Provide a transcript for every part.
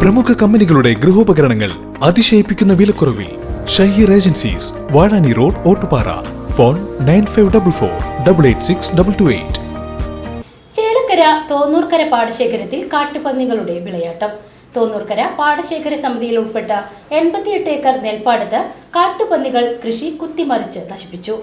പ്രമുഖ കമ്പനികളുടെ ഗൃഹോപകരണങ്ങൾ അതിശയിപ്പിക്കുന്ന വിലക്കുറവിൽ Shaheer agencies Vazhani road Ottupara. Phone nine five double four double eight six double two eight. Chelakkara Thonnurkara പാടശേഖരത്തിൽ കാട്ടുപന്നികളുടെ വിളയാട്ടം. തോന്നൂർക്കര പാടശേഖര സമിതിയിൽ ഉൾപ്പെട്ട എൺപത്തിയെട്ട് ഏക്കർ നെൽപ്പാടത്ത് കാട്ടുപന്നികൾ കൃഷി കുത്തിമറിച്ച് നശിപ്പിച്ചു.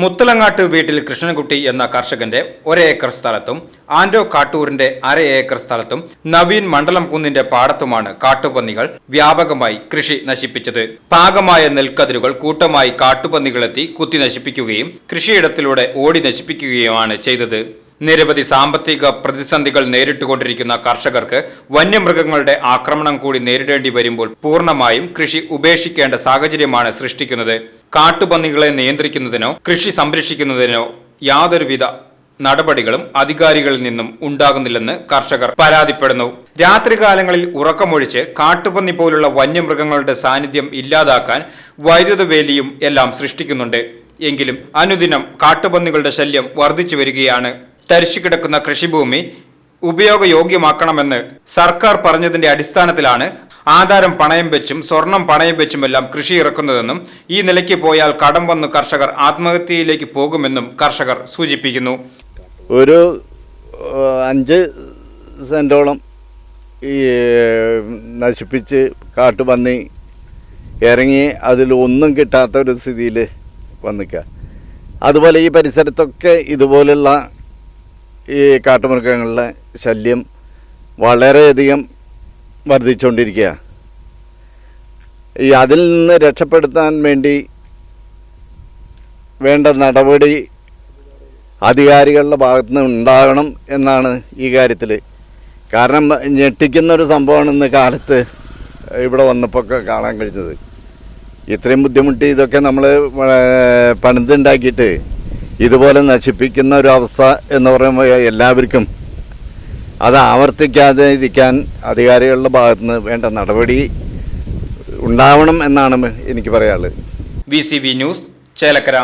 മുത്തലങ്ങാട്ട് വീട്ടിൽ കൃഷ്ണൻകുട്ടി എന്ന കർഷകന്റെ ഒരേക്കർ സ്ഥലത്തും ആൻഡോ കാട്ടൂരിന്റെ അര ഏക്കർ സ്ഥലത്തും നവീൻ മണ്ഡലം കുന്നിന്റെ പാടത്തുമാണ് കാട്ടുപന്നികൾ വ്യാപകമായി കൃഷി നശിപ്പിച്ചത്. പാകമായ നെൽക്കതിരുകൾ കൂട്ടമായി കാട്ടുപന്നികളെത്തി കുത്തി നശിപ്പിക്കുകയും കൃഷിയിടത്തിലൂടെ ഓടി നശിപ്പിക്കുകയുമാണ് ചെയ്തത്. നിരവധി സാമ്പത്തിക പ്രതിസന്ധികൾ നേരിട്ടുകൊണ്ടിരിക്കുന്ന കർഷകർക്ക് വന്യമൃഗങ്ങളുടെ ആക്രമണം കൂടി നേരിടേണ്ടി വരുമ്പോൾ പൂർണമായും കൃഷി ഉപേക്ഷിക്കേണ്ട സാഹചര്യമാണ് സൃഷ്ടിക്കുന്നത്. കാട്ടുപന്നികളെ നിയന്ത്രിക്കുന്നതിനോ കൃഷി സംരക്ഷിക്കുന്നതിനോ യാതൊരുവിധ നടപടികളും അധികാരികളിൽ നിന്നും ഉണ്ടാകുന്നില്ലെന്ന് കർഷകർ പരാതിപ്പെടുന്നു. രാത്രികാലങ്ങളിൽ ഉറക്കമൊഴിച്ച് കാട്ടുപന്നി പോലുള്ള വന്യമൃഗങ്ങളുടെ സാന്നിധ്യം ഇല്ലാതാക്കാൻ വൈദ്യുത വേലിയും എല്ലാം സൃഷ്ടിക്കുന്നുണ്ട്. എങ്കിലും അനുദിനം കാട്ടുപന്നികളുടെ ശല്യം വർദ്ധിച്ചു വരികയാണ്. തരിശുകിടക്കുന്ന കൃഷിഭൂമി ഉപയോഗയോഗ്യമാക്കണമെന്ന് സർക്കാർ പറഞ്ഞതിന്റെ അടിസ്ഥാനത്തിലാണ് ആധാരം പണയം വെച്ചും സ്വർണം പണയം വെച്ചുമെല്ലാം കൃഷി ഇറക്കുന്നതെന്നും ഈ നിലയ്ക്ക് പോയാൽ കടം വന്ന് കർഷകർ ആത്മഹത്യയിലേക്ക് പോകുമെന്നും കർഷകർ സൂചിപ്പിക്കുന്നു. ഒരു അഞ്ച് സെന്റോളം ഈ നശിപ്പിച്ച് കാട്ടുപന്നി ഇറങ്ങി അതിൽ ഒന്നും കിട്ടാത്ത ഒരു സ്ഥിതിയിൽ വന്നിക്കുക അതുപോലെ ഈ പരിസരത്തൊക്കെ ഇതുപോലുള്ള ഈ കാട്ടുമൃഗങ്ങളുടെ ശല്യം വളരെയധികം വർദ്ധിച്ചുകൊണ്ടിരിക്കുക ഈ അതിൽ നിന്ന് രക്ഷപ്പെടുത്താൻ വേണ്ടി വേണ്ട നടപടി അധികാരികളുടെ ഭാഗത്തു നിന്ന് ഉണ്ടാകണം എന്നാണ് ഈ കാര്യത്തിൽ. കാരണം ഞെട്ടിക്കുന്ന ഒരു സംഭവമാണ് ഇന്ന് കാലത്ത് ഇവിടെ വന്നപ്പോൾ കാണാൻ കഴിഞ്ഞത്. ഇത്രയും ബുദ്ധിമുട്ടി ഇതൊക്കെ നമ്മൾ പണിതുണ്ടാക്കിയിട്ട് ഇതുപോലെ നശിപ്പിക്കുന്ന ഒരു അവസ്ഥ എന്ന് പറയുമ്പോൾ എല്ലാവർക്കും അത് ആവർത്തിക്കാതെ ഇരിക്കാൻ അധികാരികളുടെ ഭാഗത്തു നിന്ന് വേണ്ട നടപടി ഉണ്ടാവണം എന്നാണ് എനിക്ക് പറയാനുള്ളത്. V news Chelakkara.